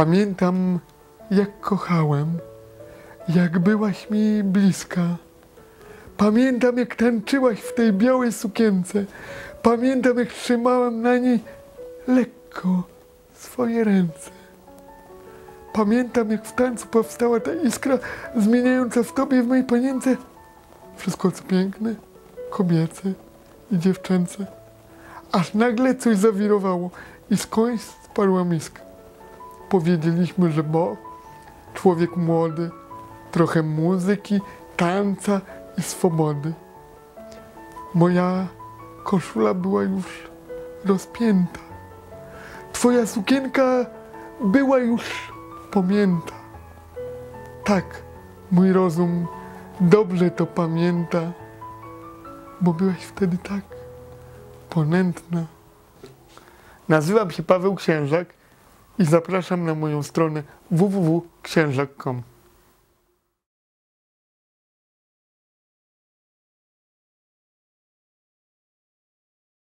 Pamiętam, jak kochałem, jak byłaś mi bliska. Pamiętam, jak tańczyłaś w tej białej sukience. Pamiętam, jak trzymałem na niej lekko swoje ręce. Pamiętam, jak w tańcu powstała ta iskra zmieniająca w tobie, w mojej panience, wszystko co piękne, kobiece i dziewczęce. Aż nagle coś zawirowało i skądś spadła miska. Powiedzieliśmy, że bo człowiek młody, trochę muzyki, tańca i swobody. Moja koszula była już rozpięta. Twoja sukienka była już pomięta. Tak, mój rozum dobrze to pamięta, bo byłaś wtedy tak ponętna. Nazywam się Paweł Księżak i zapraszam na moją stronę www.księżak.com.